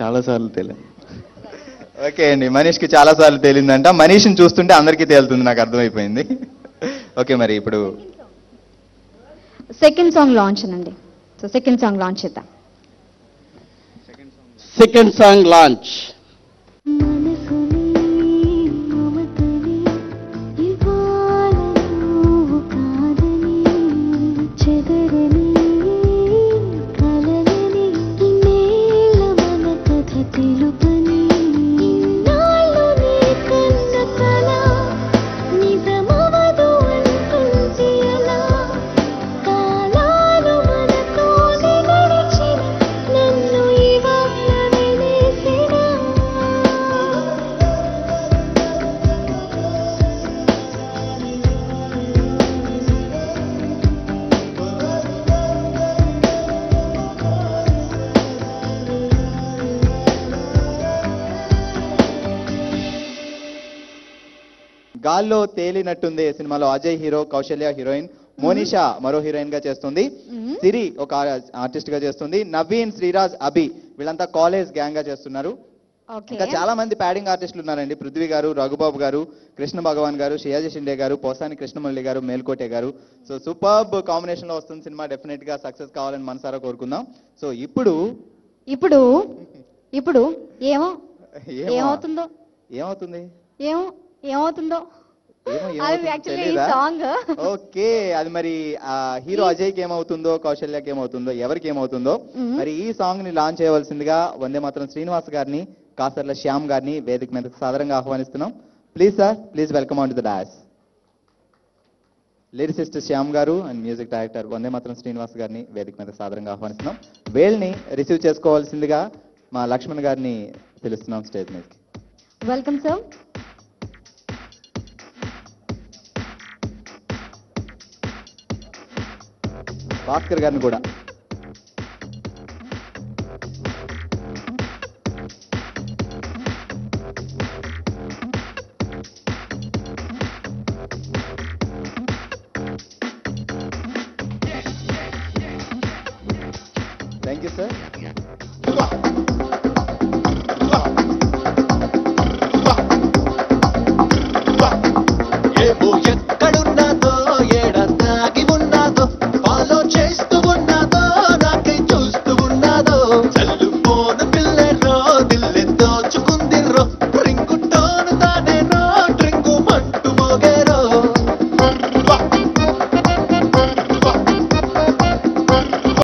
చాలాసార్లు తెలియదు ఓకే అండి మనీష్కి చాలా సార్లు తేలిందంట. మనీష్ని చూస్తుంటే అందరికీ తేలుతుంది నాకు అర్థమైపోయింది. ఓకే మరి ఇప్పుడు. సెకండ్ సాంగ్ లాంచ్ అనండి. సో సెకండ్ సాంగ్ లాంచ్ చేద్దాం. Second song launch. గాల్లో తేలినట్టుంది సినిమాలో. అజయ్ హీరో కౌశల్య హీరోయిన్ మోనిషా మరో హీరోయిన్గా చేస్తుంది సిరి ఒక ఆర్టిస్ట్గా చేస్తుంది. నవీన్ శ్రీరాజ్ అభి వీళ్ళంతా కాలేజ్ గ్యాంగ్గా చేస్తున్నారు ఇంకా చాలా మంది ప్యాడింగ్ ఆర్టిస్టులు ఉన్నారండి. పృథ్వీ గారు రఘుబాబు గారు కృష్ణ భగవాన్ గారు షియాజీ షిండే గారు పోసాని కృష్ణమురళి గారు మేల్కోటే గారు. సో సూపర్బ్ కాంబినేషన్లో వస్తుంది సినిమా డెఫినెట్గా సక్సెస్ కావాలని మనసారా కోరుకుందాం. సో ఇప్పుడు ఇప్పుడు ఇప్పుడు ఏమో ఏమో- ఏమవుతుందో? ఏమవుతుంది? ఏమో? ఏమవుతుందో? సాంగ్ ఓకే అది మరి హీరో అజయ్కి ఏమవుతుందో కౌశల్యకి ఏమవుతుందో ఎవరికి ఏమవుతుందో. మరి ఈ సాంగ్ని లాంచ్ చేయవలసిందిగా వందే మాత్రం శ్రీనివాస్ గారిని కాసర్ల శ్యామ్ గారిని వేదిక మీదకు సాదరంగా ఆహ్వానిస్తున్నాం. Please sir please welcome on to the dais lyricist Shyam garu and music director వందే మాత్రం శ్రీనివాస్ గారిని వేదిక మీద సాదరంగా ఆహ్వానిస్తున్నాం. వేల్ని రిసీవ్ చేసుకోవాల్సిందిగా మా లక్ష్మణ్ గారిని పిలుస్తున్నాం స్టేజ్ మీదకి. వెల్కమ్ సార్ భాస్కర్ గారిని కూడా. థ్యాంక్ యూ సార్ ఏమో